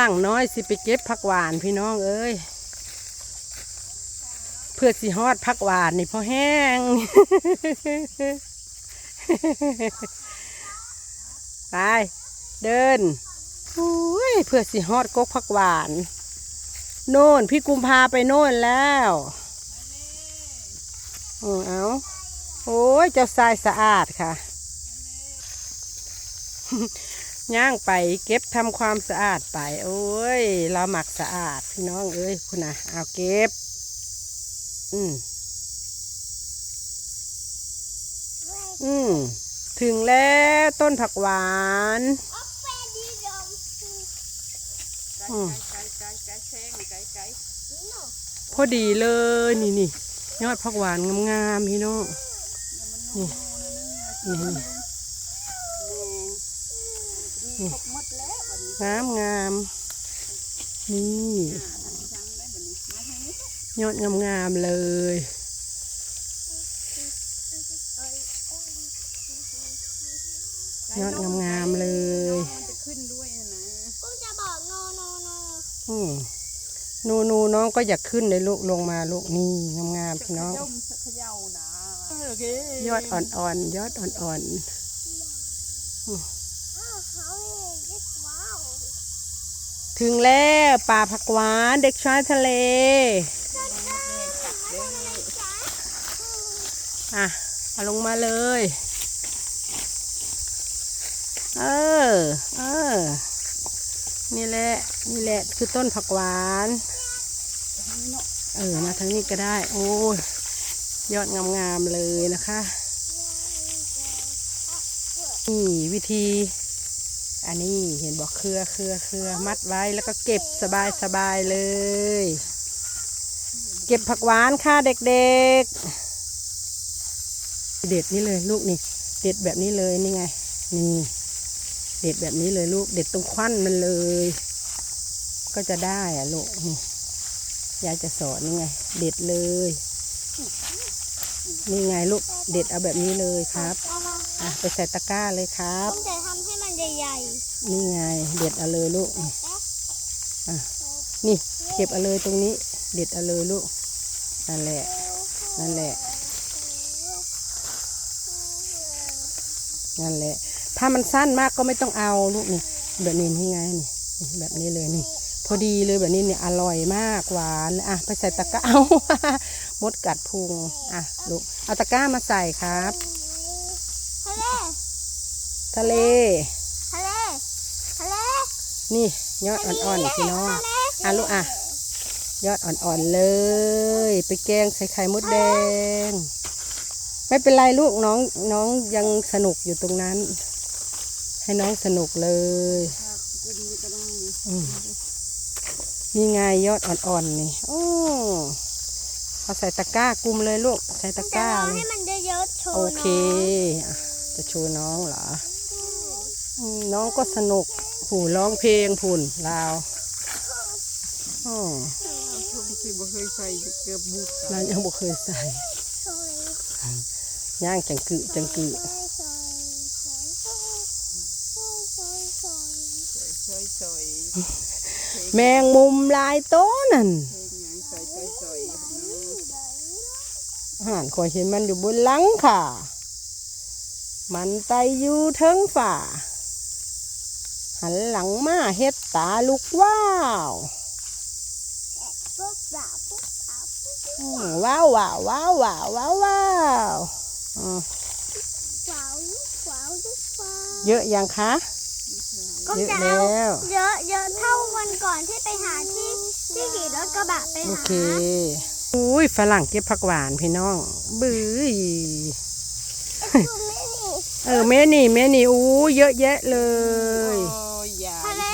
รั่งน้อยสิไปเก็บผักหวานพี่น้องเอ้ยเพื่อสิฮอดผักหวานนี่พอแห้งไปเดินอุ้ยเพื่อสิฮอดกกผักหวาน โน่นพี่กุมพาไปโน่นแล้วเออเอาโอ้ยเจ้าทรายสะอาดค่ะ ย่างไปเก็บทำความสะอาดไปโอ้ย เราหมักสะอาดพี่น้องเอ้ยคุณนะเอาเก็บ อืมอืมถึงแล้วต้นผักหวานอพอดีเลยนี่นี่ยอดผักหวานงามๆพี่น้องนี่นี่ นี่งามงามๆนี่ยอดงามงามๆเลยยอดงามงามๆเลยกูจะบอกโนโนโนอืมนูนูน้องก็อยากขึ้นเลยลูกลงมาลูกนี่งามงามๆพี่น้องยอดอ่อนๆยอดอ่อนอ้าวเขาเองยึดว้าว ๆ ถึงแล้วป่าผักหวานเด็กชายทะเล อะเอาลงมาเลย เออ เออ นี่แหละ นี่แหละคือต้นผักหวาน เออ มาทางนี้ก็ได้ โอ้ย ยอดงามๆเลยนะคะ นี่วิธี อันนี้เห็นบอกเครือเครือเครือมัดไว้แล้วก็เก็บสบายสบายเลย เก็บผักหวานค่ะเด็กๆ เด็ดนี่เลยลูกนี่เด็ดแบบนี้เลยนี่ไง นี่เด็ดแบบนี้เลยลูกเด็ดตรงควันมันเลย ก็จะได้อะลูกนี่ยายจะสอนนี่ไง เด็ดเลย นี่ไงลูกเด็ดเอาแบบนี้เลยครับเอามาอะไปใส่ตะกร้าเลยครับ ผมจะทำให้มันใหญ่นี่ไงเด็ดเอาเลยลูกนี่ๆอะนี่เก็บเอาเลยตรงนี้ เด็ดเอาเลยลูกนั่นแหละนั่นแหละนั่นแหละ ถ้ามันสั้นมากก็ไม่ต้องเอาลูกนี่แบบนี้นี่ไงนี่นี่แบบนี้เลยนี่ พอดีเลยแบบนี้เนี่ยอร่อยมากหวานอะไปใส่ตะกร้าเอามดกัดพุงอะลูกเอาตะกร้ามาใส่ครับ ทะเล ทะเล ทะเล ทะเล นี่ยอดอ่อนๆพี่น้องอะลูกอะ ยอดอ่อนๆเลย ไปแกงใส่ไข่มดแดง ไม่เป็นไรลูกน้องน้องยังสนุกอยู่ตรงนั้น ให้น้องสนุกเลยอืม นี่ไงยอดอ่อนๆนี่ โอ้เอาใส่ตะกร้ากุมเลยลูก ใส่ตะกจะร้ารอเลให้ยมันเยอะๆโชว์โอเคอะจะโชว์น้องเหรออืมน้องก็สนุก ผูร้องเพลงผุ่นลาวอ๋อที่บ่เคยใส่เกือบบุกเรายังบ่เคยใส่โชว์เลยย่างจังกึจังกึซอยซอย แมงมุมลายโต้นั่นเพลงหยังใส่ซอยซอยนะห่านคอยเห็นมันอยู่บนหลังค่ะ มันไตอยู่เทิงฝ่า หันหลังมาเฮ็ดตาลุกว้าวปุ๊บด่าปุ๊บด่าปุ๊บอืมว้าวว้าวว้าวว้าวว้าวว้าวอืมว้าวลูกว้าวลูกว้าวเยอะยังคะ ก็เยอะจะแล้เอาวเยอะเยอะเท่าวันก่อนที่ไปหาที่ที่ขี่รถกระบะไปโอหาเคอุ้ยฝรั่งเก็บผักหวานพี่น้อง บื้อคือไม่มีเออแม่นี่แม่นี่อู้เยอะแยะเลย โอ้ยอย่า ทะเล